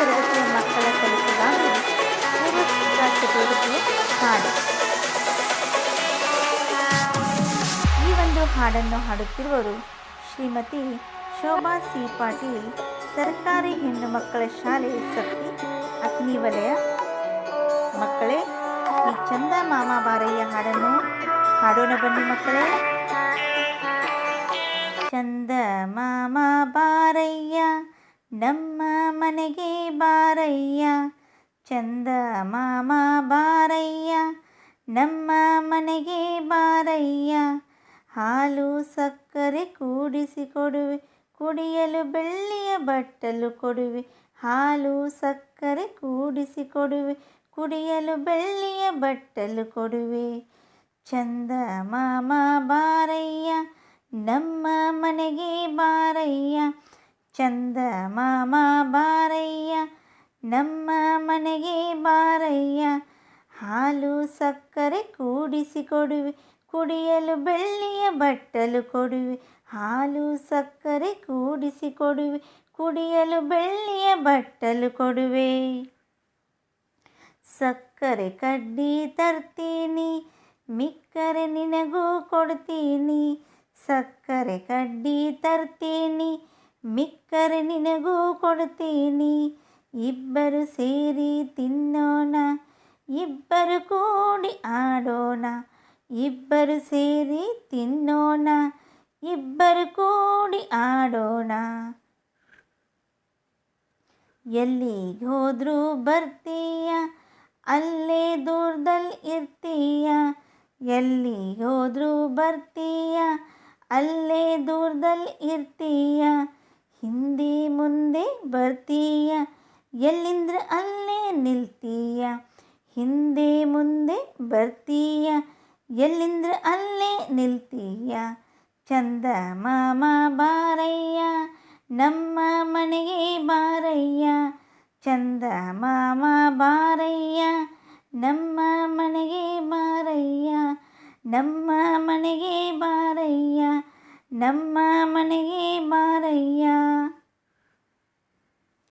ತರಗತಿಯ ಮಕ್ಕಳ ಕಲಿಕೆಗಾಗಿ ಹಾಡು ಈ ಒಂದು ಹಾಡನ್ನು ಹಾಡುತ್ತಿರುವರು ಶ್ರೀಮತಿ ಶೋಭಾ ಸಿ ಪಾಟೀಲ್, ಸರ್ಕಾರಿ ಹೆಣ್ಣು ಮಕ್ಕಳ ಶಾಲೆ ಸತ್ತಿ, ಅಗ್ನಿ ವಲಯ. ಮಕ್ಕಳೇ, ಈ ಚಂದ ಮಾಮ ಬಾರಯ್ಯ ಹಾಡನ್ನು ಹಾಡೋಣ ಬನ್ನಿ ಮಕ್ಕಳೇ. ಚಂದ ಮಾಮ ಬಾರಯ್ಯ ನಮ್ಮ ಮನೆಗೆ ಬಾರಯ್ಯ, ಚಂದ ಮಾಮ ಬಾರಯ್ಯ. ನಮ್ಮ ಮನೆಗೆ ಬಾರಯ್ಯ, ಹಾಲು ಸಕ್ಕರೆ ಕೂಡಿಸಿ ಕೊಡುವೆ, ಕುಡಿಯಲು ಬೆಳ್ಳಿಯ ಬಟ್ಟಲು ಕೊಡುವೆ, ಹಾಲು ಸಕ್ಕರೆ ಕೂಡಿಸಿ ಕೊಡುವೆ, ಕುಡಿಯಲು ಬೆಳ್ಳಿಯ ಬಟ್ಟಲು ಕೊಡುವೆ. ಚಂದ ಮಾಮ ಬಾರಯ್ಯ, ನಮ್ಮ ಮನೆಗೆ ಬಾರಯ್ಯ ಚಂದ ಮಾಮ ಬಾರಯ್ಯ, ನಮ್ಮ ಮನೆಗೆ ಬಾರಯ್ಯ. ಹಾಲು ಸಕ್ಕರೆ ಕೂಡಿಸಿ ಕೊಡುವೆ, ಕುಡಿಯಲು ಬೆಳ್ಳಿಯ ಬಟ್ಟಲು ಕೊಡುವೆ. ಹಾಲು ಸಕ್ಕರೆ ಕೂಡಿಸಿ ಕೊಡುವೆ, ಕುಡಿಯಲು ಬೆಳ್ಳಿಯ ಬಟ್ಟಲು ಕೊಡುವೆ. ಸಕ್ಕರೆ ಕಡ್ಡಿ ತರ್ತೀನಿ, ಮಿಕ್ಕರೆ ನಿನಗೂ ಕೊಡ್ತೀನಿ. ಸಕ್ಕರೆ ಕಡ್ಡಿ ತರ್ತೀನಿ ಮಿಕ್ಕರೆ ನಿನಗೂ ಕೊಡ್ತೀನಿ. ಇಬ್ಬರು ಸೇರಿ ತಿನ್ನೋಣ, ಇಬ್ಬರು ಕೂಡಿ ಆಡೋಣ. ಇಬ್ಬರು ಸೇರಿ ತಿನ್ನೋಣ, ಇಬ್ಬರು ಕೂಡಿ ಆಡೋಣ. ಎಲ್ಲಿಗೆ ಹೋದ್ರೂ ಬರ್ತೀಯ, ಅಲ್ಲೇ ದೂರದಲ್ಲಿ ಇರ್ತೀಯ. ಎಲ್ಲಿಗೆ ಹೋದ್ರೂ ಬರ್ತೀಯ, ಅಲ್ಲೇ ದೂರದಲ್ಲಿ ಇರ್ತೀಯ. ಹಿಂದೆ ಮುಂದೆ ಬರ್ತೀಯ? ಎಲ್ಲಿಂದ್ರ ಅಲ್ಲೇ ನಿಲ್ತೀಯ? ಹಿಂದೆ ಮುಂದೆ ಬರ್ತೀಯ? ಎಲ್ಲಿಂದ್ರ ಅಲ್ಲೇ ನಿಲ್ತೀಯ? ಚಂದ ಮಾಮ ಬಾರಯ್ಯ, ನಮ್ಮ ಮನೆಗೆ ಬಾರಯ್ಯ. ಚಂದ ಮಾಮ ಬಾರಯ್ಯ, ನಮ್ಮ ಮನೆಗೆ ಬಾರಯ್ಯ. ನಮ್ಮ ಮನೆಗೆ ನಮ್ಮ ಮನೆಗೆ ಬಾರಯ್ಯ